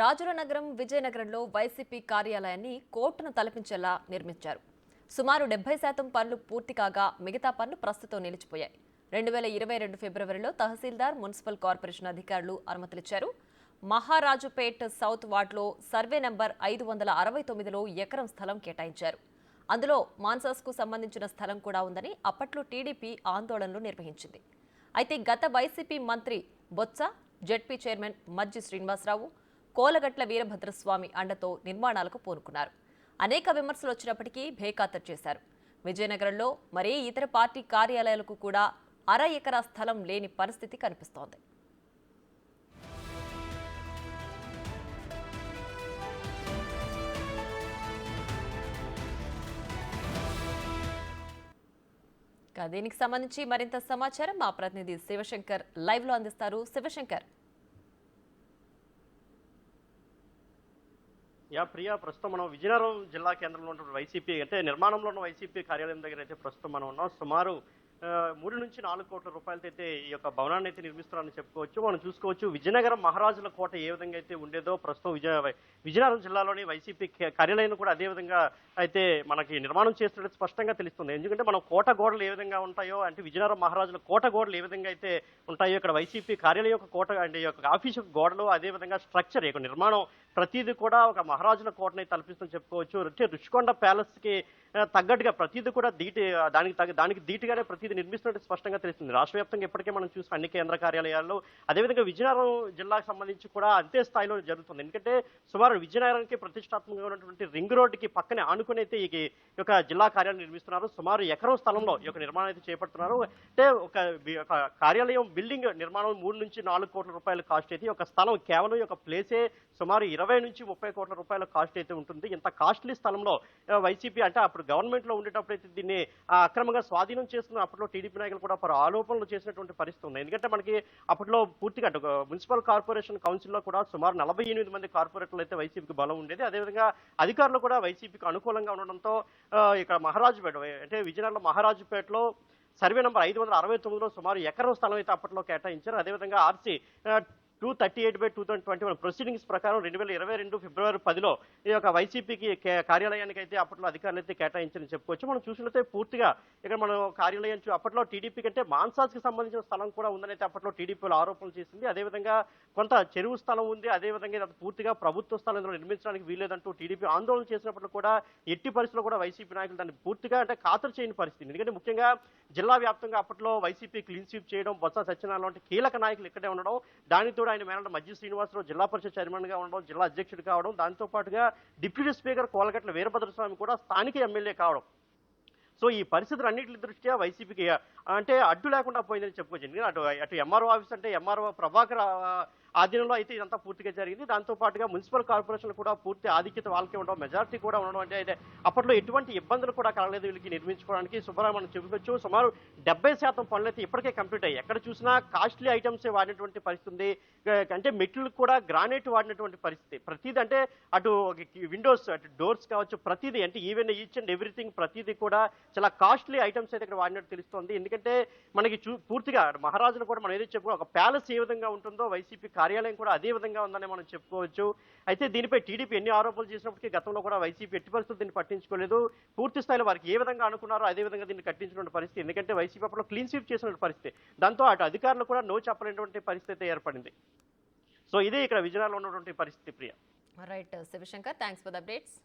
రాజుల నగరం విజయనగరంలో వైసీపీ కార్యాలయాన్ని కోర్టును తలపించేలా నిర్మించారు. సుమారు డెబ్బై శాతం పనులు పూర్తి కాగా మిగతా పనులు ప్రస్తుతం నిలిచిపోయాయి. రెండు వేల ఇరవై రెండు ఫిబ్రవరిలో తహసీల్దార్ మున్సిపల్ కార్పొరేషన్ అధికారులు అనుమతులిచ్చారు. మహారాజుపేట్ సౌత్ వార్డ్లో సర్వే నంబర్ ఐదు వందల అరవై తొమ్మిదిలో ఎకరం స్థలం కేటాయించారు. అందులో మాన్సాస్కు సంబంధించిన స్థలం కూడా ఉందని అప్పట్లో టీడీపీ ఆందోళనలు నిర్వహించింది. అయితే గత వైసీపీ మంత్రి బొత్స జెడ్పీ చైర్మన్ మజ్జి శ్రీనివాసరావు కోలగట్ల వీరభద్రస్వామి అండతో నిర్మాణాలకు పూనుకున్నారు. అనేక విమర్శలు వచ్చినప్పటికీ భేఖాతరు చేశారు. విజయనగరంలో మరే ఇతర పార్టీ కార్యాలయాలకు కూడా అర ఎకరా స్థలం లేని పరిస్థితి కనిపిస్తోంది. దీనికి సంబంధించి మరింత సమాచారం మా ప్రతినిధి శివశంకర్ లైవ్లో అందిస్తారు. శివశంకర్. యా ప్రియా ప్రస్తుతం మనం విజయనగరం జిల్లా కేంద్రంలో ఉన్న వైసీపీ అంటే నిర్మాణంలో ఉన్న వైసీపీ కార్యాలయం దగ్గర అయితే ప్రస్తుతం మనం ఉన్నాం. సుమారు మూడు నుంచి నాలుగు కోట్ల రూపాయలతో అయితే ఈ యొక్క భవనాన్ని అయితే నిర్మిస్తున్నారని చెప్పుకోవచ్చు. మనం చూసుకోవచ్చు విజయనగరం మహారాజుల కోట ఏ విధంగా అయితే ఉండేదో ప్రస్తుతం విజయ విజయనగరం జిల్లాలోని వైసీపీ కే- కార్యాలయం కూడా అదే విధంగా అయితే మనకి నిర్మాణం చేస్తున్నట్టు స్పష్టంగా తెలుస్తుంది. ఎందుకంటే మనం కోట గోడలు ఏ విధంగా ఉంటాయో అంటే విజయనగరం మహారాజుల కోట గోడలు ఏ విధంగా అయితే ఉంటాయో ఇక్కడ వైసీపీ కార్యాలయం యొక్క కోట అంటే ఈ యొక్క ఆఫీస్ యొక్క గోడలు అదే విధంగా స్ట్రక్చర్ యొక్క నిర్మాణం ప్రతిదీ కూడా ఒక మహారాజుల కోటని తలపిస్తుందని చెప్పుకోవచ్చు. అంటే రుషికొండ ప్యాలెస్కి తగ్గట్టుగా ప్రతిదీ కూడా దీటి దానికి తగ్గ దానికి దీటుగానే ప్రతిదీ నిర్మిస్తున్నట్టు స్పష్టంగా తెలుస్తుంది. రాష్ట్ర వ్యాప్తంగా ఇప్పటికే మనం చూసాం అన్ని కేంద్ర కార్యాలయాల్లో అదేవిధంగా విజయనగరం జిల్లాకు సంబంధించి కూడా అంతే స్థాయిలో జరుగుతుంది. ఎందుకంటే సుమారు విజయనగరానికి ప్రతిష్టాత్మకంగా ఉన్నటువంటి రింగ్ రోడ్డుకి పక్కనే ఆనుకుని అయితే ఈ యొక్క జిల్లా కార్యాలయం నిర్మిస్తున్నారు. సుమారు ఎకరం స్థలంలో ఈ యొక్క నిర్మాణం అయితే చేపడుతున్నారు. అంటే ఒక కార్యాలయం బిల్డింగ్ నిర్మాణం మూడు నుంచి నాలుగు కోట్ల రూపాయల కాస్ట్ అయితే ఒక స్థలం కేవలం ఒక ప్లేసే సుమారు ఇరవై ఇరవై నుంచి ముప్పై కోట్ల రూపాయల కాస్ట్ అయితే ఉంటుంది. ఇంత కాస్ట్లీ స్థలంలో వైసీపీ అంటే అప్పుడు గవర్నమెంట్లో ఉండేటప్పుడు అయితే దీన్ని అక్రమంగా స్వాధీనం చేసుకున్న అప్పట్లో టీడీపీ నాయకులు కూడా పలు ఆరోపణలు చేసినటువంటి పరిస్థితి ఉంది. ఎందుకంటే మనకి అప్పట్లో పూర్తిగా మున్సిపల్ కార్పొరేషన్ కౌన్సిల్లో కూడా సుమారు నలభై ఎనిమిది మంది కార్పొరేటర్లు అయితే వైసీపీకి బలం ఉండేది. అదేవిధంగా అధికారులు కూడా వైసీపీకి అనుకూలంగా ఉండడంతో ఇక్కడ మహారాజుపేట అంటే విజయనగరంలో మహారాజుపేటలో సర్వే నెంబర్ ఐదు వందల అరవై తొమ్మిదిలో సుమారు ఎకరం స్థలం అయితే అప్పట్లో కేటాయించారు. అదేవిధంగా RC two thirty eight by two thousand twenty one. Proceedings ప్రకారం రెండు వేల ఇరవై రెండు ఫిబ్రవరి పదిలో ఈ యొక్క వైసీపీకి కార్యాలయానికి అయితే అప్పట్లో అధికారులు అయితే కేటాయించని చెప్పుకోవచ్చు. మనం చూసినట్లయితే పూర్తిగా ఇక్కడ మనం కార్యాలయం చూ- అప్పట్లో టీడీపీ కంటే మాన్సాస్కి సంబంధించిన స్థలం కూడా ఉందని అయితే అప్పట్లో టీడీపీలో ఆరోపణలు చేసింది. అదేవిధంగా కొంత చెరువు స్థలం ఉంది. అదేవిధంగా ఇది పూర్తిగా ప్రభుత్వ స్థలం ఇందులో నిర్మించడానికి వీలేదంటూ టీడీపీ ఆందోళన చేసినప్పుడు కూడా ఎట్టి పరిస్థితుల్లో కూడా వైసీపీ నాయకులు దాన్ని పూర్తిగా అంటే ఖాతరు చేయని పరిస్థితి. ఎందుకంటే ముఖ్యంగా జిల్లా వ్యాప్తంగా అప్పట్లో వైసీపీ క్లీన్ స్వీప్ చేయడం బొత్స సత్యనారాయణ లాంటి కీలక నాయకులు ఇక్కడే ఉండడం దానితో ఆయన మేనట మధ్య శ్రీనివాసరావు జిల్లా పరిషత్ చైర్మన్గా ఉండడం జిల్లా అధ్యక్షుడు కావడం దాంతో పాటుగా డిప్యూటీ స్పీకర్ కోలగట్ల వీరభద్రస్వామి కూడా స్థానిక ఎమ్మెల్యే కావడం. సో ఈ పరిస్థితులు అన్నింటి దృష్ట్యా వైసీపీకి అంటే అడ్డు లేకుండా పోయిందని చెప్పుకోవచ్చు. ఎందుకంటే అటు అటు ఎంఆర్ఓ ఆఫీస్ అంటే ఎంఆర్ఓ ప్రభాకర్ ఆధీనంలో అయితే ఇదంతా పూర్తిగా జరిగింది. దాంతోపాటుగా మున్సిపల్ కార్పొరేషన్ కూడా పూర్తి ఆధిక్యత వాళ్ళకే ఉండడం మెజారిటీ కూడా ఉండడం అంటే అయితే అప్పట్లో ఎటువంటి ఇబ్బందులు కూడా కలగలేదు వీళ్ళకి నిర్మించుకోవడానికి. సుమారు మనం చెప్పుకోవచ్చు. సుమారు డెబ్బై శాతం పనులు అయితే ఇప్పటికే కంప్లీట్ అయ్యాయి. ఎక్కడ చూసినా కాస్ట్లీ ఐటమ్స్ వాడినటువంటి పరిస్థితి ఉంది. అంటే మెట్లు కూడా గ్రానైట్ వాడినటువంటి పరిస్థితి. ప్రతిదీ అంటే అటు విండోస్ అటు డోర్స్ కావచ్చు ప్రతిదీ అంటే ఈవెన్ ఈచ్ అండ్ ఎవ్రీథింగ్ ప్రతిదీ కూడా చాలా కాస్ట్లీ ఐటమ్స్ అయితే ఇక్కడ వాడినట్టు తెలుస్తోంది. ఎందుకంటే మనకి చూ పూర్తిగా మహారాజులు కూడా మనం ఏదైతే చెప్పుకో ఒక ప్యాలెస్ ఏ విధంగా ఉంటుందో వైసీపీ కార్యాలయం కూడా అదే విధంగా ఉందని మనం చెప్పుకోవచ్చు. అయితే దీనిపై టీడీపీ ఎన్ని ఆరోపణలు చేసినప్పటికీ గతంలో కూడా వైసీపీ ఎట్టి పరిస్థితులు దీన్ని పట్టించుకోలేదు. పూర్తి స్థాయిలో వారికి ఏ విధంగా అనుకున్నారో అదే విధంగా దీన్ని కట్టించుకున్న పరిస్థితి. ఎందుకంటే వైసీపీ అప్పుడు క్లీన్ స్వీప్ చేసిన పరిస్థితి. దాంతో అటు అధికారులు కూడా నో చెప్పలేనటువంటి పరిస్థితి అయితే ఏర్పడింది. సో ఇదే ఇక్కడ విజయనగరంలో ఉన్నటువంటి పరిస్థితి Priya. Right Shivashankar thanks for updates